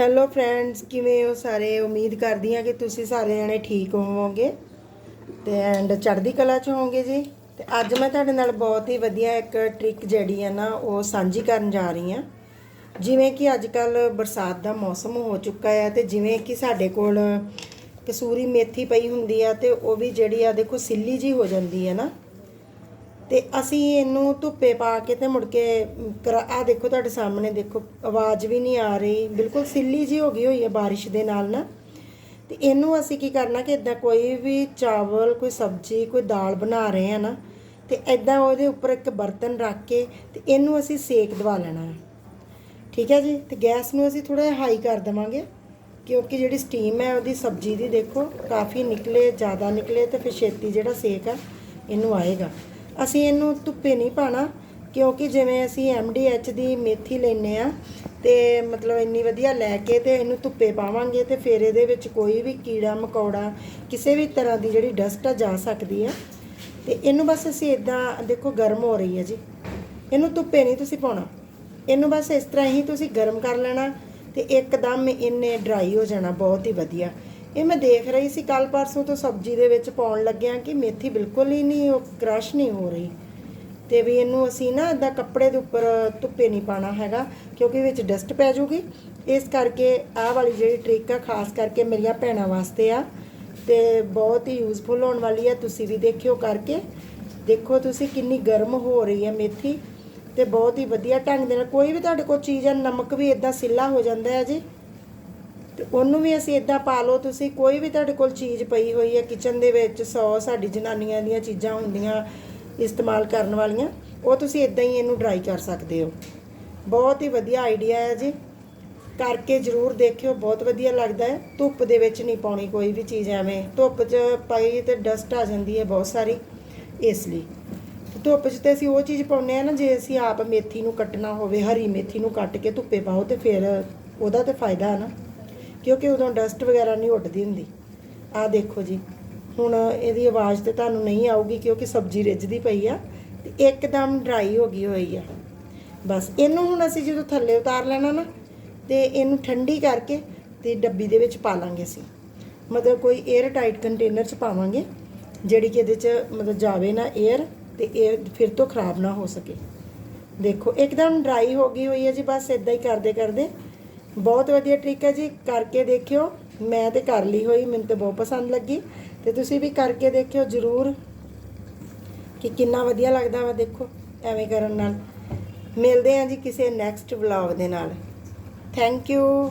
Hello friends ਕਿਵੇਂ ਹੋ ਸਾਰੇ? ਉਮੀਦ ਕਰਦੀ ਹਾਂ ਕਿ ਤੁਸੀਂ ਸਾਰੇ ਜਣੇ ਠੀਕ ਹੋਵੋਗੇ ਤੇ ਐਂਡ ਚੜ੍ਹਦੀ ਕਲਾ ਚ ਹੋਵੋਗੇ ਜੀ। ਤੇ ਅੱਜ ਮੈਂ ਤੁਹਾਡੇ ਨਾਲ ਬਹੁਤ ਹੀ ਵਧੀਆ ਇੱਕ ਟ੍ਰਿਕ ਜਿਹੜੀ ਹੈ ਨਾ, ਉਹ ਸਾਂਝੀ ਕਰਨ ਜਾ ਰਹੀ ਹਾਂ। ਜਿਵੇਂ ਕਿ ਅੱਜ ਕੱਲ ਬਰਸਾਤ ਦਾ ਮੌਸਮ ਹੋ ਚੁੱਕਾ ਹੈ ਤੇ ਜਿਵੇਂ ਕਿ ਸਾਡੇ ਕੋਲ ਕਸੂਰੀ ਮੇਥੀ ਪਈ ਹੁੰਦੀ ਆ ਤੇ ਉਹ ਵੀ ਜਿਹੜੀ ਆ ਦੇਖੋ, ਸਿੱਲੀ ਜੀ ਹੋ ਜਾਂਦੀ ਹੈ ਨਾ। ਤੇ ਅਸੀਂ ਇਹਨੂੰ ਧੁੱਪੇ ਪਾ ਕੇ ਤੇ ਮੁੜ ਕੇ ਆ ਦੇਖੋ ਤੁਹਾਡੇ ਸਾਹਮਣੇ ਦੇਖੋ, ਆਵਾਜ਼ ਵੀ ਨਹੀਂ ਆ ਰਹੀ, ਬਿਲਕੁਲ ਸਿੱਲੀ ਜੀ ਹੋ ਗਈ ਹੋਈ ਹੈ ਬਾਰਿਸ਼ ਦੇ ਨਾਲ ਨਾ। ਤੇ ਇਹਨੂੰ ਅਸੀਂ ਕੀ ਕਰਨਾ ਕਿ ਇਦਾਂ ਕੋਈ ਵੀ ਚਾਵਲ, ਕੋਈ ਸਬਜ਼ੀ, ਕੋਈ ਦਾਲ ਬਣਾ ਰਹੇ ਆ ਨਾ, ਤੇ ਇਦਾਂ ਉਹਦੇ ਉੱਪਰ ਇੱਕ ਬਰਤਨ ਰੱਖ ਕੇ ਤੇ ਇਹਨੂੰ ਅਸੀਂ ਸੇਕ ਦਵਾ ਲੈਣਾ ਹੈ। ਠੀਕ ਹੈ ਜੀ? ਤੇ ਗੈਸ ਨੂੰ ਅਸੀਂ ਥੋੜਾ ਹਾਈ ਕਰ ਦੇਵਾਂਗੇ, ਕਿਉਂਕਿ ਜਿਹੜੀ ਸਟੀਮ ਹੈ ਉਹਦੀ ਸਬਜ਼ੀ ਦੀ ਦੇਖੋ, ਕਾਫੀ ਨਿਕਲੇ, ਜ਼ਿਆਦਾ ਨਿਕਲੇ ਤੇ ਫਿਰ ਛੇਤੀ ਜਿਹੜਾ ਸੇਕ ਆ, ਇਹਨੂੰ ਆਏਗਾ। ਅਸੀਂ ਇਹਨੂੰ ਧੁੱਪੇ ਨਹੀਂ ਪਾਣਾ ਕਿਉਂਕਿ ਜਿਵੇਂ ਅਸੀਂ ਐਮਡੀਐਚ ਦੀ ਮੇਥੀ ਲੈਨੇ ਆ ਤੇ ਮਤਲਬ ਇੰਨੀ ਵਧੀਆ ਲੈ ਕੇ ਤੇ ਇਹਨੂੰ ਧੁੱਪੇ ਪਾਵਾਂਗੇ ਤੇ ਫਿਰ ਇਹਦੇ ਵਿੱਚ ਕੋਈ ਵੀ ਕੀੜਾ ਮਕੌੜਾ ਕਿਸੇ ਵੀ ਤਰ੍ਹਾਂ ਦੀ ਜਿਹੜੀ ਡਸਟ ਆ ਜਾ ਸਕਦੀ ਆ। ਤੇ ਇਹਨੂੰ ਬਸ ਅਸੀਂ ਇਦਾਂ ਦੇਖੋ ਗਰਮ ਹੋ ਰਹੀ ਹੈ ਜੀ। ਇਹਨੂੰ ਧੁੱਪੇ ਨਹੀਂ ਤੁਸੀਂ ਪਾਉਣਾ। ਇਹਨੂੰ ਬਸ ਇਸ ਤਰ੍ਹਾਂ ਹੀ ਤੁਸੀਂ ਗਰਮ ਕਰ ਲੈਣਾ ਤੇ ਇੱਕਦਮ ਇਹਨੇ ਡਰਾਈ ਹੋ ਜਾਣਾ, ਬਹੁਤ ਹੀ ਵਧੀਆ। ਇਹ ਮੈਂ ਦੇਖ ਰਹੀ ਸੀ ਕੱਲ ਪਰਸੋਂ ਤੋਂ ਸਬਜ਼ੀ ਦੇ ਵਿੱਚ ਪਾਉਣ ਲੱਗਿਆ ਕਿ ਮੇਥੀ ਬਿਲਕੁਲ ਹੀ ਨਹੀਂ, ਉਹ ਕ੍ਰਸ਼ ਨਹੀਂ ਹੋ ਰਹੀ। ਤੇ ਵੀ ਇਹਨੂੰ ਅਸੀਂ ਨਾ ਇਦਾਂ ਕੱਪੜੇ ਦੇ ਉੱਪਰ ਧੁੱਪੇ ਨਹੀਂ ਪਾਣਾ ਹੈਗਾ, ਕਿਉਂਕਿ ਵਿੱਚ ਡਸਟ ਪੈ ਜਾਊਗੀ। ਇਸ ਕਰਕੇ ਆਹ ਵਾਲੀ ਜਿਹੜੀ ਟ੍ਰਿਕ ਆ, ਖਾਸ ਕਰਕੇ ਮੇਰੀਆਂ ਭੈਣਾਂ ਵਾਸਤੇ ਆ, ਤੇ ਬਹੁਤ ਹੀ ਯੂਜ਼ਫੁਲ ਹੋਣ ਵਾਲੀ ਹੈ ਤੁਸੀਂ ਵੀ ਦੇਖਿਓ ਕਰਕੇ। ਦੇਖੋ ਤੁਸੀਂ ਕਿੰਨੀ ਗਰਮ ਹੋ ਰਹੀ ਹੈ ਮੇਥੀ, ਤੇ ਬਹੁਤ ਹੀ ਵਧੀਆ ਢੰਗ ਦੇ ਨਾਲ। ਕੋਈ ਵੀ ਤੁਹਾਡੇ ਕੋਲ ਚੀਜ਼ ਆ, ਨਮਕ ਵੀ ਇਦਾਂ ਸਿੱਲਾ ਹੋ ਜਾਂਦਾ ਹੈ ਜੀ। ਤੇ ਉਹਨੂੰ ਵੀ ਅਸੀਂ ਇਦਾਂ ਪਾ ਲਓ, ਤੁਸੀਂ ਕੋਈ ਵੀ ਤੁਹਾਡੇ ਕੋਲ ਚੀਜ਼ ਪਈ ਹੋਈ ਹੈ ਕਿਚਨ ਦੇ ਵਿੱਚ ਸੌ ਸਾਡੀ ਜਨਾਨੀਆਂ ਦੀਆਂ ਚੀਜ਼ਾਂ ਹੁੰਦੀਆਂ ਇਸਤੇਮਾਲ ਕਰਨ ਵਾਲੀਆਂ, ਉਹ ਤੁਸੀਂ ਇਦਾਂ ਹੀ ਇਹਨੂੰ ਡਰਾਈ ਕਰ ਸਕਦੇ ਹੋ। ਬਹੁਤ ਹੀ ਵਧੀਆ ਆਈਡੀਆ ਹੈ ਜੀ। ਕਰਕੇ ਜ਼ਰੂਰ ਦੇਖਿਓ, ਬਹੁਤ ਵਧੀਆ ਲੱਗਦਾ ਹੈ। ਧੁੱਪ ਦੇ ਵਿੱਚ ਨਹੀਂ ਪਾਉਣੀ ਕੋਈ ਵੀ ਚੀਜ਼ ਐਵੇਂ। ਧੁੱਪ 'ਚ ਪਾਈ ਤੇ ਡਸਟ ਆ ਜਾਂਦੀ ਹੈ ਬਹੁਤ ਸਾਰੀ, ਇਸ ਲਈ। ਤੇ ਧੁੱਪ 'ਚ ਤੇ ਅਸੀਂ ਉਹ ਚੀਜ਼ ਪਾਉਂਦੇ ਆ ਨਾ, ਜੇ ਅਸੀਂ ਆਪ ਮੇਥੀ ਨੂੰ ਕੱਟਣਾ ਹੋਵੇ, ਹਰੀ ਮੇਥੀ ਨੂੰ ਕੱਟ ਕੇ ਧੁੱਪੇ ਪਾਓ ਤੇ ਫਿਰ ਉਹਦਾ ਤੇ ਫਾਇਦਾ ਹੈ ਨਾ। ਕਿਉਂਕਿ ਉਦੋਂ ਡਸਟ ਵਗੈਰਾ ਨਹੀਂ ਉੱਡਦੀ ਹੁੰਦੀ। ਆ ਦੇਖੋ ਜੀ, ਹੁਣ ਇਹਦੀ ਆਵਾਜ਼ ਤੇ ਤੁਹਾਨੂੰ ਨਹੀਂ ਆਊਗੀ ਕਿਉਂਕਿ ਸਬਜ਼ੀ ਰਿੱਝਦੀ ਪਈ ਆ ਤੇ ਇੱਕਦਮ ਡਰਾਈ ਹੋ ਗਈ ਹੋਈ ਆ। ਬਸ ਇਹਨੂੰ ਹੁਣ ਅਸੀਂ ਜਦੋਂ ਥੱਲੇ ਉਤਾਰ ਲੈਣਾ ਨਾ, ਤੇ ਇਹਨੂੰ ਠੰਡੀ ਕਰਕੇ ਤੇ ਡੱਬੀ ਦੇ ਵਿੱਚ ਪਾ ਲਾਂਗੇ ਅਸੀਂ। ਮਤਲਬ ਕੋਈ 에ਅਰ ਟਾਈਟ ਕੰਟੇਨਰ 'ਚ ਪਾਵਾਂਗੇ, ਜਿਹੜੀ ਕਿ ਇਹਦੇ 'ਚ ਮਤਲਬ ਜਾਵੇ ਨਾ 에ਅਰ ਤੇ 에ਅਰ ਫਿਰ ਤੋਂ ਖਰਾਬ ਨਾ ਹੋ ਸਕੇ। ਦੇਖੋ, ਇੱਕਦਮ ਡਰਾਈ ਹੋ ਗਈ ਹੋਈ ਹੈ ਜੀ, ਬਸ ਇਦਾਂ ਹੀ ਕਰਦੇ ਕਰਦੇ ਬਹੁਤ ਵਧੀਆ ਟ੍ਰਿਕ ਹੈ ਜੀ, ਕਰਕੇ ਦੇਖਿਓ। ਮੈਂ ਤੇ ਕਰ ਲਈ ਹੋਈ, ਮੈਨੂੰ ਤੇ ਬਹੁਤ ਪਸੰਦ ਲੱਗੀ। ਤੇ ਤੁਸੀਂ ਵੀ ਕਰਕੇ ਦੇਖਿਓ ਜ਼ਰੂਰ ਕਿ ਕਿੰਨਾ ਵਧੀਆ ਲੱਗਦਾ ਵਾ, ਦੇਖੋ, ਐਵੇਂ ਕਰਨ ਨਾਲ। ਮਿਲਦੇ ਹਾਂ ਜੀ ਕਿਸੇ ਨੈਕਸਟ ਵਲੌਗ ਦੇ ਨਾਲ। Thank you